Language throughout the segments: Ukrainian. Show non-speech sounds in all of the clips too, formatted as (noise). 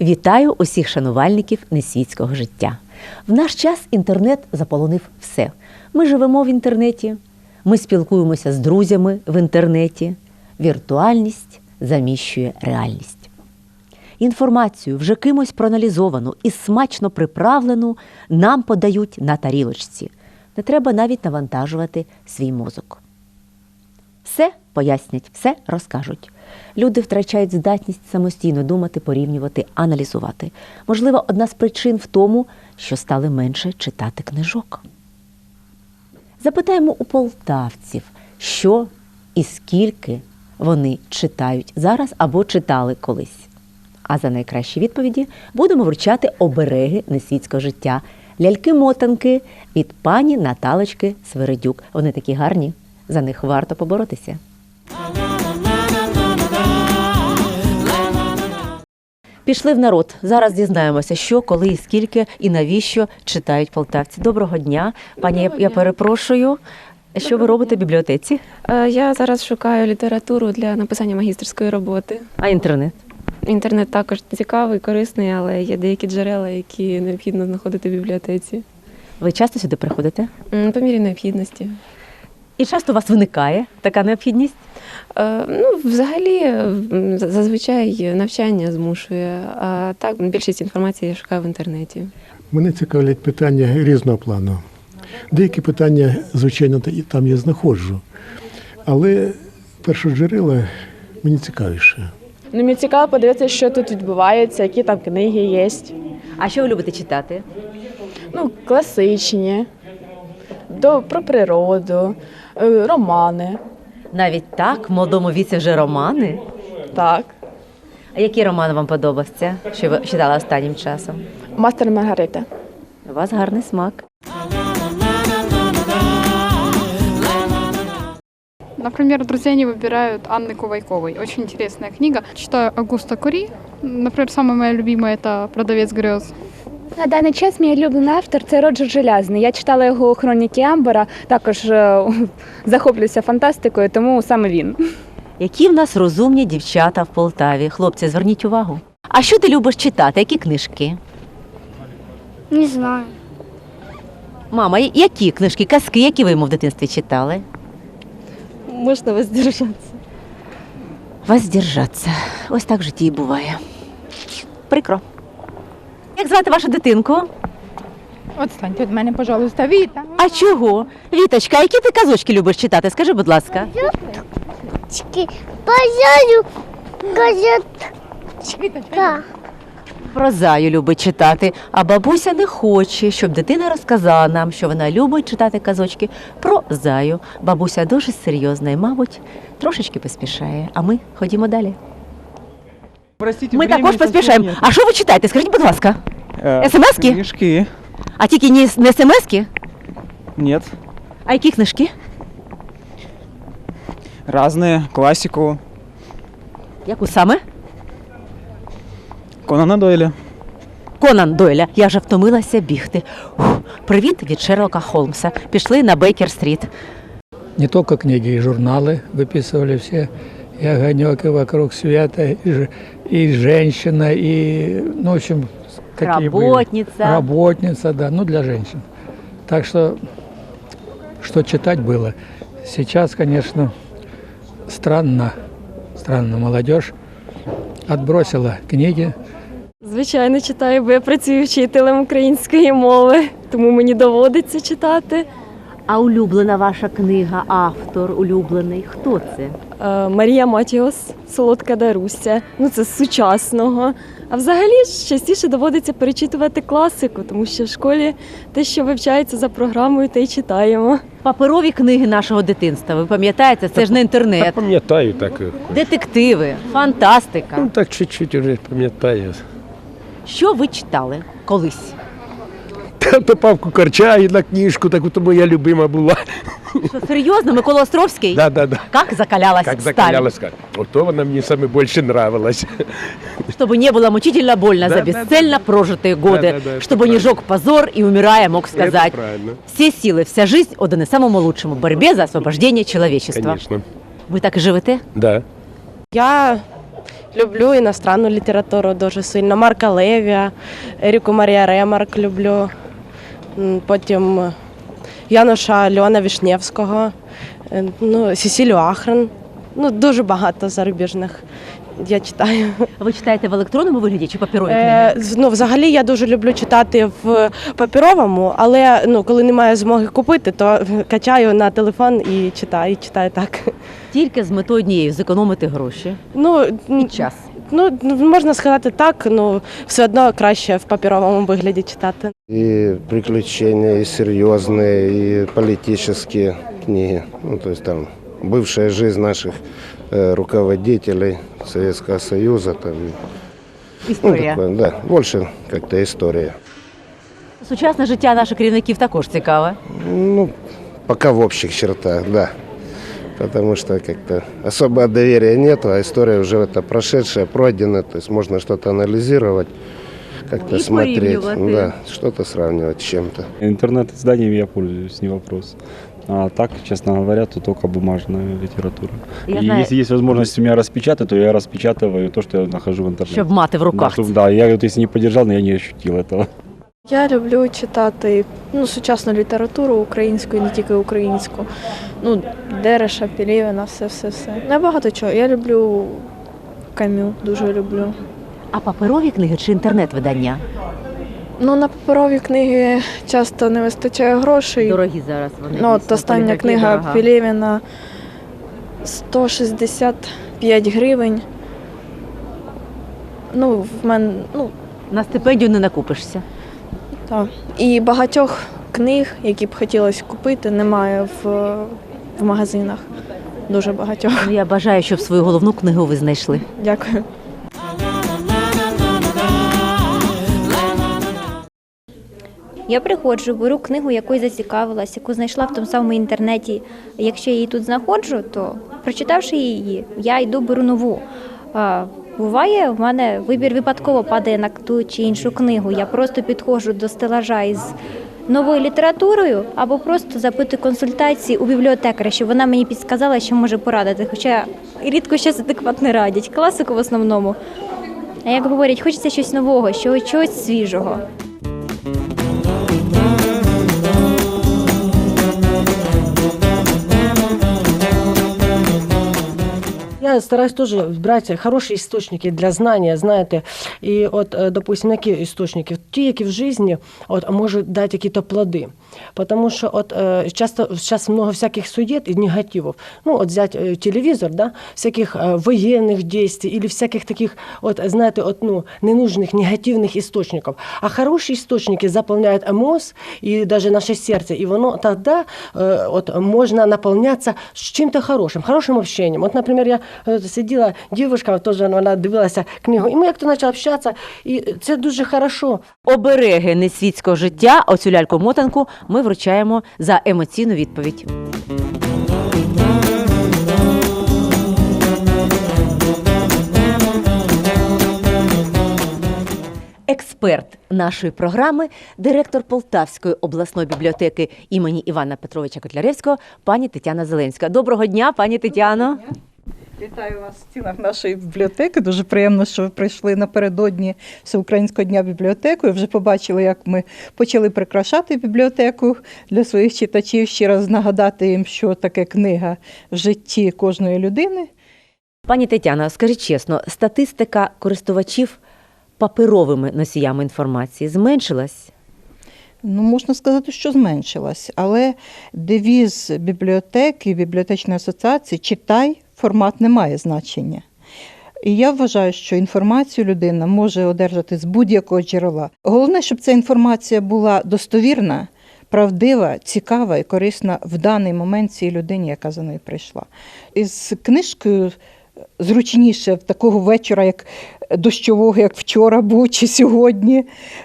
Вітаю усіх шанувальників несвітського життя. В наш час інтернет заполонив все. Ми живемо в інтернеті, ми спілкуємося з друзями в інтернеті. Віртуальність заміщує реальність. Інформацію вже кимось проаналізовану і смачно приправлену нам подають на тарілочці. Не треба навіть навантажувати свій мозок. Все пояснять, все розкажуть. Люди втрачають здатність самостійно думати, порівнювати, аналізувати. Можливо, одна з причин в тому, що стали менше читати книжок. Запитаємо у полтавців, що і скільки вони читають зараз або читали колись. А за найкращі відповіді будемо вручати обереги несвітського життя, ляльки-мотанки від пані Наталочки Свередюк. Вони такі гарні, за них варто поборотися. Пішли в народ. Зараз дізнаємося, що, коли, і скільки і навіщо читають полтавці. Доброго дня, пані. Я, я перепрошую. Що ви робите в бібліотеці? Е, Я зараз шукаю літературу для написання магістерської роботи. А інтернет? Інтернет також цікавий, корисний, але є деякі джерела, які необхідно знаходити в бібліотеці. Ви часто сюди приходите? По мірі необхідності. І часто у вас виникає така необхідність? Е, Ну, взагалі, зазвичай навчання змушує, а так більшість інформації я шукаю в інтернеті. Мене цікавлять питання різного плану. Деякі питання, звичайно, та- і там я знаходжу. Але першоджерела мені цікавіше. Ну, мені цікаво подивитися, що тут відбувається, які там книги є. А що ви любите читати? Ну, класичні, до, про природу, е, романи. Навіть так, в молодому віці вже романи. Так. А який роман вам подобався, що ви читали останнім часом? Мастер і Маргарита. У вас гарний смак. Например, друзья не выбирают Анны Кувайковой. Очень интересная книга. Читаю Агуста Кури. Например, самая моя любимая это «Продавец грез». На даний час мій улюблений автор це Роджер Желязний. Я читала його хроніки Амбера, також е, (laughs) захоплююся фантастикою, тому саме він. Які в нас розумні дівчата в Полтаві. Хлопці, зверніть увагу. А що ти любиш читати? Які книжки? Не знаю. Мама, які книжки, казки, які ви йому в дитинстві читали? Можна воздержатися. Воздержаться. Ось так в житті і буває. Прикро. Як звати вашу дитинку? Отстаньте від мене, пожалуйста, Віта. А чого? Віточка, а які ти казочки любиш читати? Скажи, будь ласка. Чки, Бажаю газет. Віточка. Про заю любить читати, а бабуся не хоче, щоб дитина розказала нам, що вона любить читати казочки про заю. Бабуся дуже серйозна і, мабуть, трошечки поспішає. А ми ходімо далі. Ми також поспішаємо. А що ви читаєте? Скажіть, будь ласка, СМС-ки? Книжки. а тільки не, не смс-ки? Нет. А які книжки? Разные. Классику. Яку саме? Конана Дойля. Конан Дойля. Я вже втомилася бігти. Ух, привіт від Шерлока Холмса. Пішли на Бейкер-стріт. Не только книги, и журналы выписывали все. И «Огонек», и «Вокруг света», и, ж- и «Женщина», и, ну, в общем, какие были. Работница. Работница, да, ну, для женщин. Так что, что читать было. Сейчас, конечно, странно, странно молодежь отбросила книги, Звичайно, читаю, бо я працюю вчителем української мови, тому мені доводиться читати. А улюблена ваша книга, автор улюблений. Хто це? Е, Марія Матіос, Солодка Даруся. Ну це з сучасного. А взагалі ж частіше доводиться перечитувати класику, тому що в школі те, що вивчається за програмою, те й читаємо. Паперові книги нашого дитинства. Ви пам'ятаєте, це ж не інтернет. Пам'ятаю так. Детективи, фантастика. Ну так чуть-чуть вже пам'ятаю. Що ви читали колись? Та попав Кукарча і на книжку, так от моя любима була. Що, серйозно, Микола Островський? Да, да, да. Как закалялась Как сталь, закалялась сталь. Вот то она мне самое больше нравилась. чтобы не было мучительно больно Да, за да, бесцельно прожитые годы, да, да, это чтобы не правильно. жег позор и, умирая, мог Это сказать, правильно. все силы, вся жизнь отданы самому лучшему – борьбе за освобождение человечества. Конечно. Ви так і живете? Да. Я люблю іностранну літературу дуже сильно. Марка Левія, Еріку Марія Ремарк люблю. Потім е, Януша Льона Вішневського, е, ну, Сесілю Ахрен. Ну, дуже багато зарубіжних я читаю. Ви читаєте в електронному вигляді чи паперові Е, книги? з- ну, взагалі я дуже люблю читати в паперовому, але ну, коли немає змоги купити, то качаю на телефон і читаю, і читаю так. Тільки з метою однією – зекономити гроші Ну, і час. Ну, можна сказати так, ну все одно краще в паперовому вигляді читати. И приключения, и серьезные, и политические книги. Ну, то есть там бывшая жизнь наших э, руководителей Советского Союза. Там, ну, Історія. такое, да, больше как-то история. Сучасне життя наших керівників також цікаве. Ну, пока в общих чертах, да. Потому что как-то особого доверия нету, а история уже это прошедшая, пройденная, то есть можно что-то анализировать, как-то И смотреть, порівнювати. да, что-то сравнивать с чем-то. Интернет-изданиями я пользуюсь, не вопрос. А так, честно говоря, то только бумажная литература. Я и знаю- если есть возможность у меня распечатать, то я распечатываю то, что я нахожу в интернете. Щоб мати в да, руках. чтоб- да, я вот если не подержал, но я не ощутил этого. Я люблю читати ну, сучасну літературу українську і не тільки українську. Ну, Дереша, Пілєвина, все, все, все. Не багато чого. Я люблю камю, дуже люблю. А паперові книги чи інтернет-видання? Ну, на паперові книги часто не вистачає грошей. Дорогі зараз вони. Ну, от остання книга дорога. Пілєвіна 165 гривень. Ну, в мене, ну, На стипендію не накупишся. так. І багатьох книг, які б хотілося купити, немає в, в магазинах. Дуже багатьох. Ну, Я бажаю, щоб свою головну книгу ви знайшли. Дякую. Я приходжу, беру книгу, якою зацікавилась, яку знайшла в тому самому інтернеті. Якщо я її тут знаходжу, то прочитавши її, я йду беру нову. Буває, в мене вибір випадково падає на ту чи іншу книгу. Я просто підходжу до стелажа із новою літературою або просто запитую консультації у бібліотекаря, щоб вона мені підсказала, що може порадити. Хоча рідко щось адекватне радять. Класику в основному. А як говорять, хочеться щось нового, що- чогось свіжого. Я стараюсь тоже брати хороші істочники для знання, знаєте. І от, е, допустим, які істочники? Ті, які в житті от, можуть дати якісь плоди. Потому що от, е, часто зараз много всяких сует і негативів. Ну, от взять е, телевізор, да, всяких е, воєнних дій, или всяких таких, от, знаєте, от, ну, ненужних, негативних істочників. А хороші істочники заповняють мозг і навіть наше серце, і воно тоді е, от, можна наповнятися чим-то хорошим, хорошим общенням. От, наприклад, я сиділа, дівчинка, теж вона дивилася книгу, і ми як-то почали общатися, і це дуже хорошо. Обереги несвітського життя, оцю ляльку-мотанку, ми вручаємо за емоційну відповідь. Експерт нашої програми, директор Полтавської обласної бібліотеки імені Івана Петровича Котляревського, пані Тетяна Зеленська. Доброго дня, пані Тетяно. Вітаю вас в стінах нашої бібліотеки. Дуже приємно, що ви прийшли напередодні Всеукраїнського дня бібліотеку. І вже побачили, як ми почали прикрашати бібліотеку для своїх читачів. Ще раз нагадати їм, що таке книга в житті кожної людини. Пані Тетяно, скажіть чесно, статистика користувачів паперовими носіями інформації зменшилась? Ну, можна сказати, що зменшилась, але девіз бібліотеки, бібліотечної асоціації читай, формат не має значення. І я вважаю, що інформацію людина може одержати з будь-якого джерела. Головне, щоб ця інформація була достовірна, правдива, цікава і корисна в даний момент цій людині, яка за нею прийшла. Із книжкою зручніше в такого вечора, як дощового, як вчора був чи сьогодні.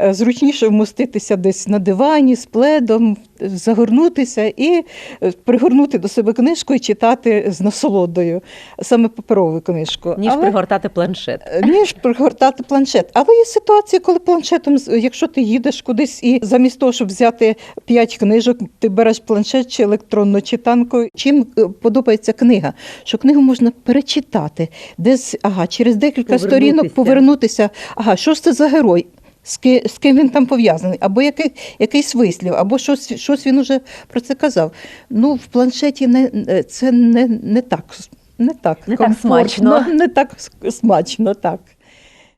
Е, Зручніше вмоститися десь на дивані з пледом, загорнутися і е, пригорнути до себе книжку і читати з насолодою, саме паперову книжку. Ніж Але- пригортати планшет. Е, ніж пригортати планшет. Але є ситуації, коли планшетом, якщо ти їдеш кудись і замість того, щоб взяти п'ять книжок, ти береш планшет чи електронну читанку. Чим подобається книга? Що книгу можна перечитати, десь ага, через декілька сторінок повернутися. Ага, що ж це за герой? З ки- з ким він там пов'язаний, або який, якийсь вислів, або щось, щось він уже про це казав. Ну, в планшеті не, е, це не, не так. Не так, Не так смачно. (laughs) Не так смачно, так.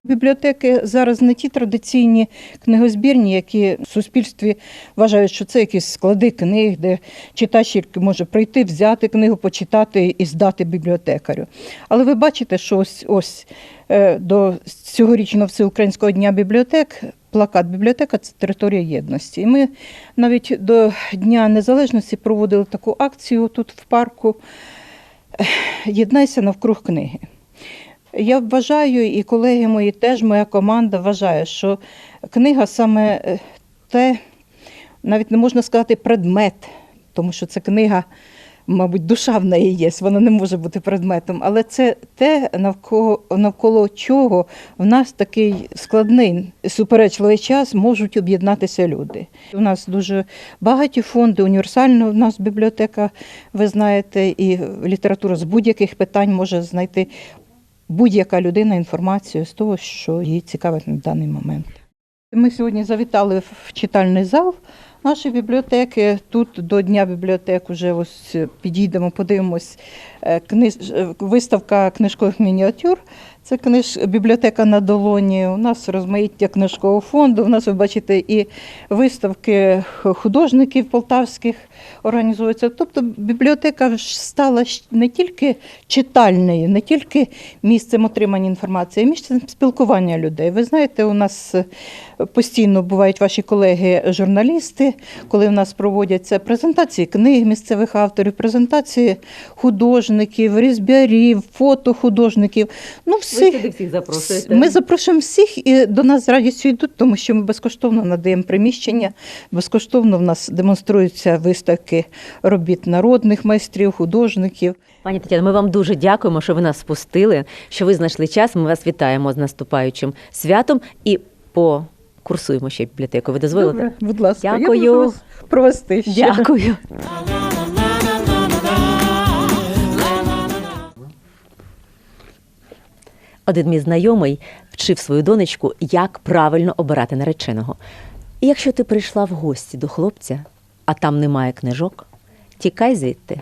Бібліотеки зараз не ті традиційні книгозбірні, які в суспільстві вважають, що це якісь склади книг, де читач може прийти, взяти книгу, почитати і здати бібліотекарю. Але ви бачите, що ось ось е, до цьогорічного всеукраїнського дня бібліотек. Плакат бібліотека це територія єдності. І ми навіть до Дня Незалежності проводили таку акцію тут в парку Єднайся навкруг книги. Я вважаю, і колеги мої теж, моя команда вважає, що книга саме е, те, навіть не можна сказати предмет, тому що це книга, мабуть, душа в неї є, вона не може бути предметом, але це те, навколо, навколо чого в нас такий складний суперечливий час можуть об'єднатися люди. У нас дуже багаті фонди, універсальна у нас бібліотека, ви знаєте, і література з будь-яких питань може знайти будь-яка людина інформацію з того, що її цікавить на даний момент. Ми сьогодні завітали в читальний зал нашої бібліотеки. Тут до Дня бібліотек вже ось підійдемо, подивимось. е, Виставка книжкових мініатюр. Це книж... бібліотека на долоні. У нас розмаїття книжкового фонду. У нас ви бачите і виставки художників полтавських організуються. Тобто бібліотека стала не тільки читальною, не тільки місцем отримання інформації, а місцем спілкування людей. Ви знаєте, у нас е, постійно бувають ваші колеги-журналісти, коли в нас проводяться презентації книг місцевих авторів, презентації художників, різбярів, фото художників. Ну, всіх. сюди всіх запрошуєте. Ми запрошуємо всіх і до нас з радістю йдуть, тому що ми безкоштовно надаємо приміщення, безкоштовно в нас демонструються виставки робіт народних майстрів, художників. Пані Тетяно, ми вам дуже дякуємо, що ви нас впустили, що ви знайшли час. Ми вас вітаємо з наступаючим святом і покурсуємо ще бібліотеку. Ви дозволите? Добре, будь ласка, я Дякую. можу вас провести ще. Дякую. (laughs) Один мій знайомий вчив свою донечку, як правильно обирати нареченого. І якщо ти прийшла в гості до хлопця, а там немає книжок, тікай звідти.